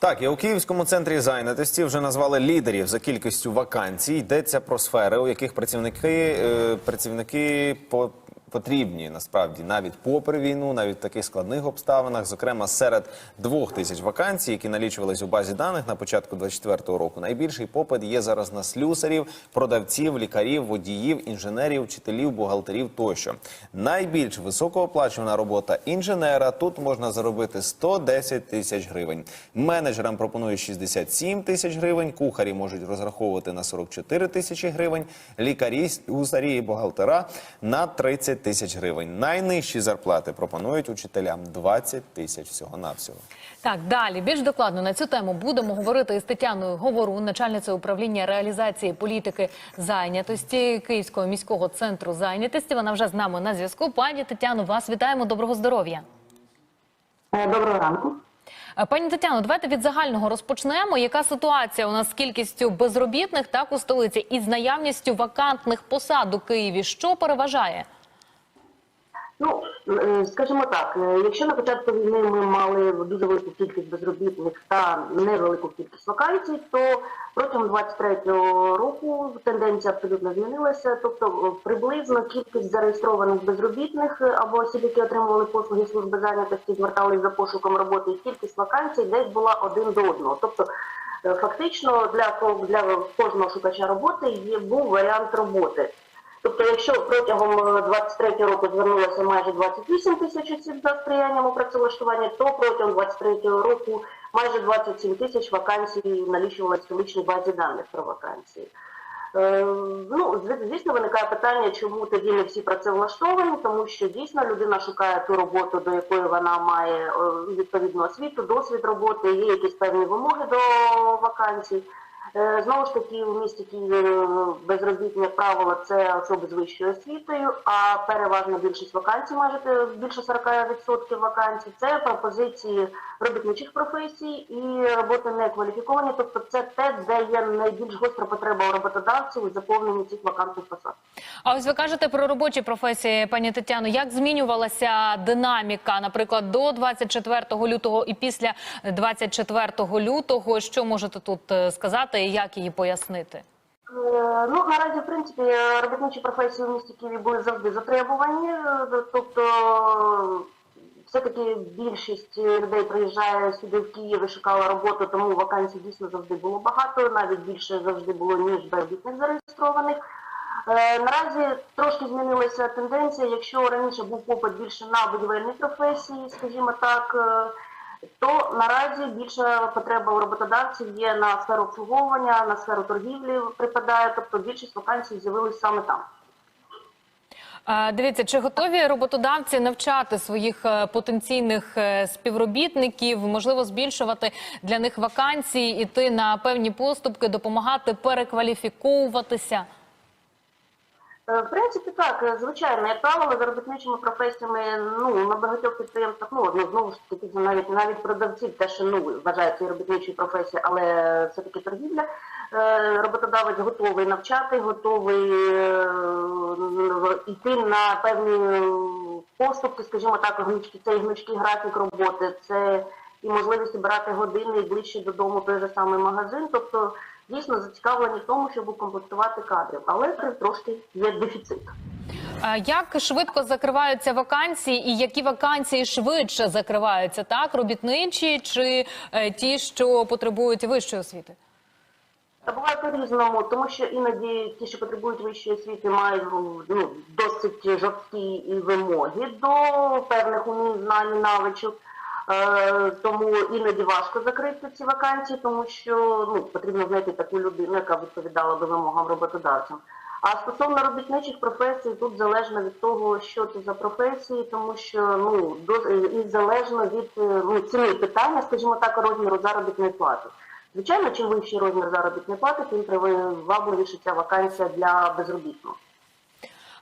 Так, і у Київському центрі зайнятості вже назвали лідерів за кількістю вакансій. Йдеться про сфери, у яких працівники, е, працівники по. Потрібні насправді навіть попри війну, навіть в таких складних обставинах. Зокрема, серед двох тисяч вакансій, які налічувались у базі даних на початку 2024 року, найбільший попит є зараз на слюсарів, продавців, лікарів, водіїв, інженерів, вчителів, бухгалтерів тощо. Найбільш високооплачувана робота інженера тут можна заробити 110 тисяч гривень. Менеджерам пропонують 67 тисяч гривень, кухарі можуть розраховувати на 44 тисячі гривень, лікарі, гусарі і бухгалтера на 30 тисяч гривень. Найнижчі зарплати пропонують учителям 20 тисяч всього навсього. Так, далі більш докладно на цю тему будемо говорити із Тетяною Говорун, начальницею управління реалізації політики зайнятості Київського міського центру зайнятості. Вона вже з нами на зв'язку. Пані Тетяно, вас вітаємо. Доброго здоров'я. Е, Доброго ранку. Е, Пані Тетяно, давайте від загального розпочнемо. Яка ситуація у нас з кількістю безробітних так у столиці і з наявністю вакантних посад у Києві? Що переважає? Ну е, скажімо так, е, якщо на початку війни ми мали дуже велику кількість безробітних та невелику кількість вакансій, то протягом 23-го року тенденція абсолютно змінилася. Тобто е, приблизно кількість зареєстрованих безробітних або осіб, які отримували послуги служби зайнятості, звертались за пошуком роботи, кількість вакансій десь була один до одного. Тобто фактично для для кожного шукача роботи є був варіант роботи. Тобто, якщо протягом 23 року звернулося майже 28 тисяч осіб за сприянням у працевлаштуванні, то протягом 23 року майже 27 тисяч вакансій налічувалось в столичній базі даних про вакансії. Е, ну, звісно, виникає питання, чому тоді не всі працевлаштовані, тому що дійсно людина шукає ту роботу, до якої вона має е, відповідну освіту, досвід роботи, є якісь певні вимоги до вакансій. Е, Знову ж таки, у місті Києві безробітні, як правило, це особи з вищою освітою, а переважна більшість вакансій, майже більше 40% вакансій, це пропозиції робітничих професій і роботи некваліфіковані. Тобто це те, де є найбільш гостра потреба у роботодавців у заповненні цих вакантних посад. А ось ви кажете про робочі професії, пані Тетяно. Як змінювалася динаміка, наприклад, до 24 лютого і після 24 лютого? Що можете тут е, і як її пояснити? Е, Ну, наразі, в принципі, робітничі професії в місті Києві були завжди затребувані. Тобто, все-таки більшість людей приїжджає сюди в Київ і шукала роботу, тому вакансій дійсно завжди було багато, навіть більше завжди було, ніж безробітних зареєстрованих. Е, Наразі трошки змінилася тенденція. Якщо раніше був попит більше на будівельні професії, скажімо так, е, то наразі більша потреба у роботодавців є на сферу обслуговування, на сферу торгівлі припадає, тобто більшість вакансій з'явились саме там. Дивіться, чи готові роботодавці навчати своїх е, потенційних е, співробітників, можливо, збільшувати для них вакансії, іти на певні поступки, допомагати перекваліфіковуватися? Е, В принципі, так, е, звичайно, як правило, за робітничими професіями ну, на багатьох підприємствах, ну, ну знову ж таки, навіть навіть продавці теж ну, вважаються робітничою професією, але все-таки торгівля. Е, Роботодавець готовий навчати, готовий йти на певні поступки, скажімо так, гнучки, це і гнучкий графік роботи, це і можливість обирати години ближче додому той же самий магазин. Тобто дійсно зацікавлені в тому, щоб укомплектувати кадрів, але трошки є дефіцит. Як швидко закриваються вакансії, і які вакансії швидше закриваються? Так, робітничі чи е, ті, що потребують вищої освіти? Та буває по-різному, тому що іноді ті, що потребують вищої освіти, мають ну, досить жорсткі вимоги до певних умінь, знань, навичок. Е, тому іноді важко закрити ці вакансії, тому що ну, потрібно знайти таку людину, яка відповідала би вимогам роботодавцям. А стосовно робітничих професій, тут залежно від того, що це за професії, тому що ну до і залежно від е, ну, ціни питання, скажімо так, розміру заробітної плати. Звичайно, чим вищий розмір заробітної плати, тим привабливіше ця вакансія для безробітного.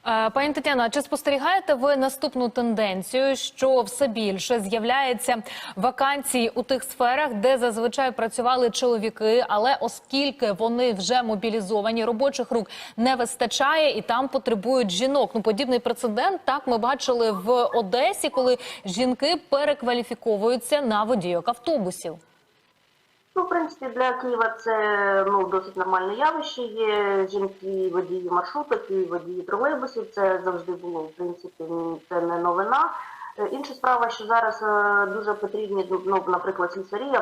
Е, Пані Тетяно, а чи спостерігаєте ви наступну тенденцію, що все більше з'являється вакансій у тих сферах, де зазвичай працювали чоловіки, але оскільки вони вже мобілізовані, робочих рук не вистачає і там потребують жінок. Ну подібний прецедент так ми бачили в Одесі, коли жінки перекваліфіковуються на водійок автобусів. Ну, в принципі, для Києва це ну, досить нормальне явище. Є жінки водії маршруток і водії тролейбусів. Це завжди було, в принципі, це не новина. Е, Інша справа, що зараз е, дуже потрібні, ну, наприклад, слісарі,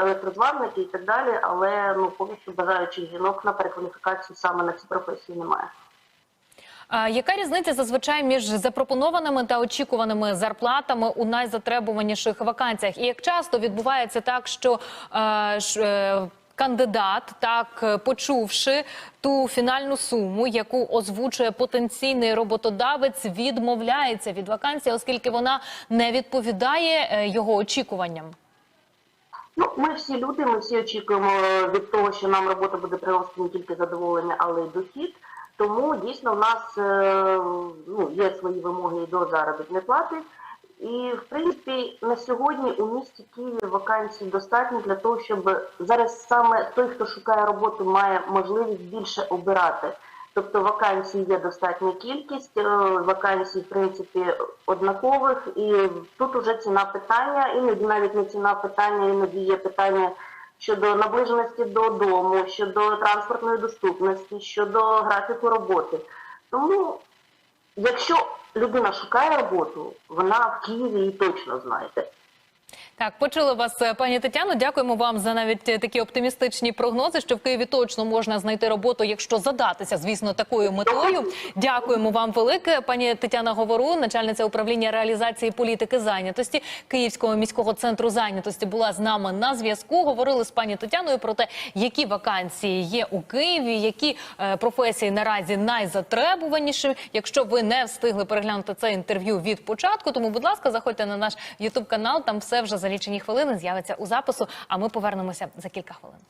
електрозварники і так далі, але ну, поки що бажаючих жінок на перекваліфікацію саме на ці професії немає. Яка різниця зазвичай між запропонованими та очікуваними зарплатами у найзатребуваніших вакансіях? І як часто відбувається так, що е, е, кандидат, так е, почувши ту фінальну суму, яку озвучує потенційний роботодавець, відмовляється від вакансії, оскільки вона не відповідає е, його очікуванням? Ну, ми всі люди, ми всі очікуємо від того, що нам робота буде приносити не тільки задоволення, але й дохід. Тому дійсно в нас е, ну, є свої вимоги до заробітної плати. І в принципі на сьогодні у місті Києві вакансій достатньо для того, щоб зараз саме той, хто шукає роботу, має можливість більше обирати. Тобто вакансій є достатня кількість, е, вакансій, в принципі, однакових, і тут уже ціна питання, іноді навіть не ціна питання, іноді є питання щодо наближеності додому, щодо транспортної доступності, щодо графіку роботи. Тому, якщо людина шукає роботу, вона в Києві її точно знаєте. Так, почули вас, е, пані Тетяно. Дякуємо вам за навіть е, такі оптимістичні прогнози, що в Києві точно можна знайти роботу, якщо задатися, звісно, такою метою. Дякуємо вам велике. Пані Тетяна Говору, начальниця управління реалізації політики зайнятості Київського міського центру зайнятості, була з нами на зв'язку. Говорили з пані Тетяною про те, які вакансії є у Києві, які е, професії наразі найзатребуваніші. Якщо ви не встигли переглянути це інтерв'ю від початку, тому, будь ласка, заходьте на наш Ютуб канал. Там все вже за лічені хвилини з'явиться у запису. А ми повернемося за кілька хвилин.